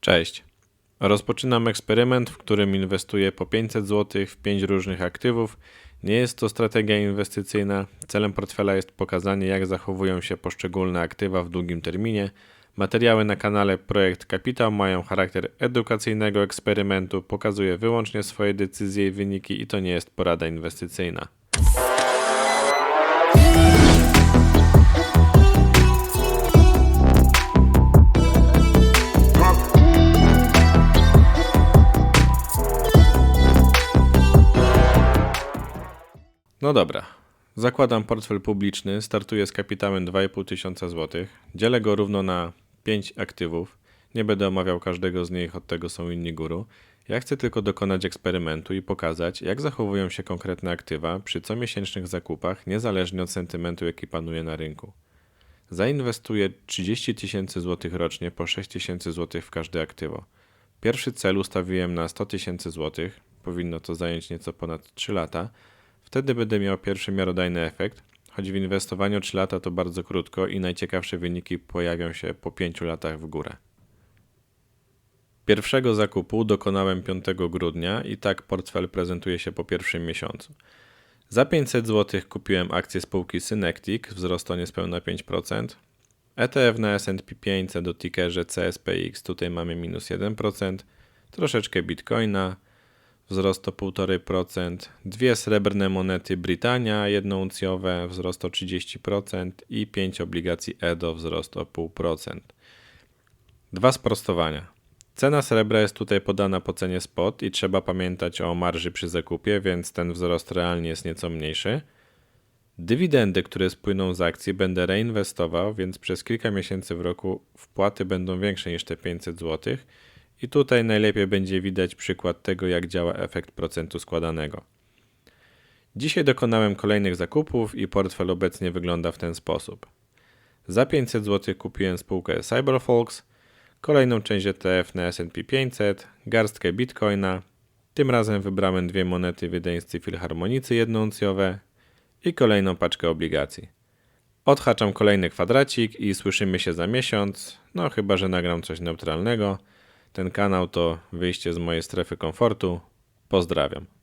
Cześć. Rozpoczynam eksperyment, w którym inwestuję po 500 zł w 5 różnych aktywów. Nie jest to strategia inwestycyjna. Celem portfela jest pokazanie, jak zachowują się poszczególne aktywa w długim terminie. Materiały na kanale Projekt Kapitał mają charakter edukacyjnego eksperymentu. Pokazuję wyłącznie swoje decyzje i wyniki, i to nie jest porada inwestycyjna. No dobra. Zakładam portfel publiczny, startuję z kapitałem 2,5 tysiąca złotych, dzielę go równo na 5 aktywów. Nie będę omawiał każdego z nich, od tego są inni guru. Ja chcę tylko dokonać eksperymentu i pokazać, jak zachowują się konkretne aktywa przy comiesięcznych zakupach, niezależnie od sentymentu, jaki panuje na rynku. Zainwestuję 30 tysięcy złotych rocznie po 6 tysięcy złotych w każde aktywo. Pierwszy cel ustawiłem na 100 tysięcy złotych, powinno to zająć nieco ponad 3 lata. Wtedy będę miał pierwszy miarodajny efekt, choć w inwestowaniu 3 lata to bardzo krótko i najciekawsze wyniki pojawią się po 5 latach w górę. Pierwszego zakupu dokonałem 5 grudnia i tak portfel prezentuje się po pierwszym miesiącu. Za 500 zł kupiłem akcję spółki Synectic, wzrost o niespełna 5%. ETF na S&P 500 do tickerze CSPX, tutaj mamy minus 1%. Troszeczkę Bitcoina, wzrost o 1,5%. Dwie srebrne monety Britania, jedno uncjowe, wzrost o 30% i 5 obligacji EDO, wzrost o 0,5%. Dwa sprostowania. Cena srebra jest tutaj podana po cenie spot i trzeba pamiętać o marży przy zakupie, więc ten wzrost realnie jest nieco mniejszy. Dywidendy, które spłyną z akcji, będę reinwestował, więc przez kilka miesięcy w roku wpłaty będą większe niż te 500 zł. I tutaj najlepiej będzie widać przykład tego, jak działa efekt procentu składanego. Dzisiaj dokonałem kolejnych zakupów i portfel obecnie wygląda w ten sposób. Za 500 zł kupiłem spółkę Cyberfolks, kolejną część ETF na S&P 500, garstkę Bitcoina. Tym razem wybrałem dwie monety wiedeńscy filharmonicy jednouncjowe i kolejną paczkę obligacji. Odhaczam kolejny kwadracik i słyszymy się za miesiąc, no chyba, że nagram coś neutralnego. Ten kanał to wyjście z mojej strefy komfortu. Pozdrawiam.